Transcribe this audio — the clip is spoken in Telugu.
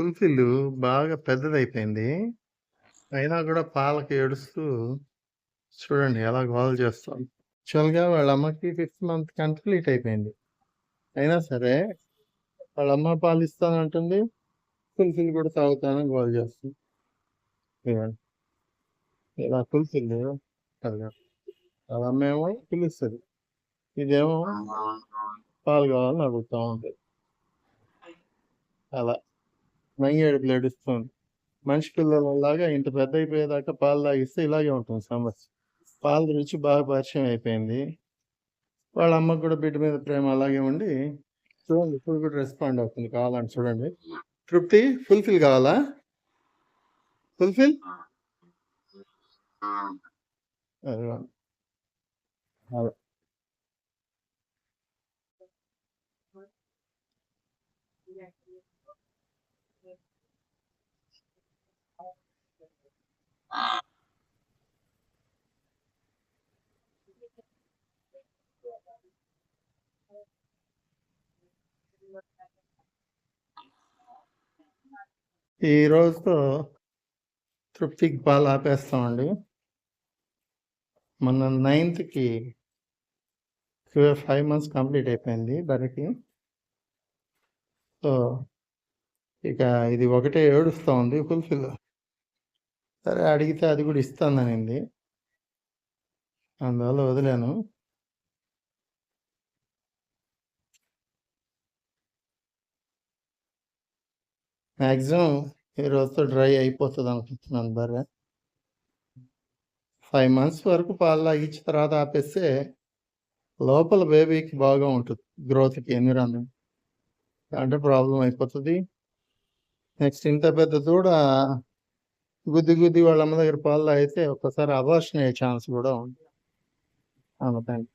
కుల్ఫీలు బాగా పెద్దదైపోయింది అయినా కూడా పాలకి ఏడుస్తూ చూడండి ఎలా గోల చేస్తాం యాక్చువల్‌గా వాళ్ళ అమ్మకి ఫిఫ్త్ మంత్ కంప్లీట్ అయిపోయింది. అయినా సరే వాళ్ళ అమ్మ పాలిస్తానంటుంది. కుల్ఫీలు కూడా తాగుతానని గోల చేస్తుంది. ఇలా కుల్ఫీలు అదిగో వాళ్ళ అమ్మేమో పిలుస్తుంది ఇదేమో పాలు కావాలని అడుగుతూ ఉంటది. అలా. నంగేడుపులు ఏడుస్తుంది. మనిషి పిల్లలలాగా ఇంత పెద్దయిపోయేదాకా పాలు తాగిస్తే ఇలాగే ఉంటుంది సమస్య. పాల రుచి బాగా పరిచయం అయిపోయింది. వాళ్ళ అమ్మకి కూడా బిడ్డ మీద ప్రేమ అలాగే ఉండి చూడండి ఇప్పుడు కూడా రెస్పాండ్ అవుతుంది కావాలని చూడండి. తృప్తి ఫుల్‌ఫిల్ కావాలా? ఫుల్‌ఫిల్? ఈ రోజుతో తృప్తికి పాలు ఆపేస్తామండి. మొన్న నైన్త్‌కి ఫైవ్ మంత్స్ కంప్లీట్ అయిపోయింది దానికి సో, ఇక ఇది ఒకటే ఏడుస్తూ ఉంది ఫుల్‌ఫిల్. సరే అడిగితే అది కూడా ఇస్తాననింది. అందువల్ల వదిలాను. మ్యాక్సిమం ఈ రోజుతో డ్రై అయిపోతుంది అనుకుంటున్నాను బర్రె. ఫైవ్ మంత్స్ వరకు పాలు లాగించిన తర్వాత ఆపేస్తే లోపల బేబీకి బాగా ఉంటుంది గ్రోత్‌కి ఎన్విరాన్మెంట్. అంటే ప్రాబ్లం అయిపోతుంది నెక్స్ట్ ఇంత పెద్ద దూడ గుద్ది గుద్ది వాళ్ళమ్మ దగ్గర పాలు తాగితే ఒక్కసారి అబార్షన్ అయ్యే ఛాన్స్ కూడా ఉంది. అందుకని.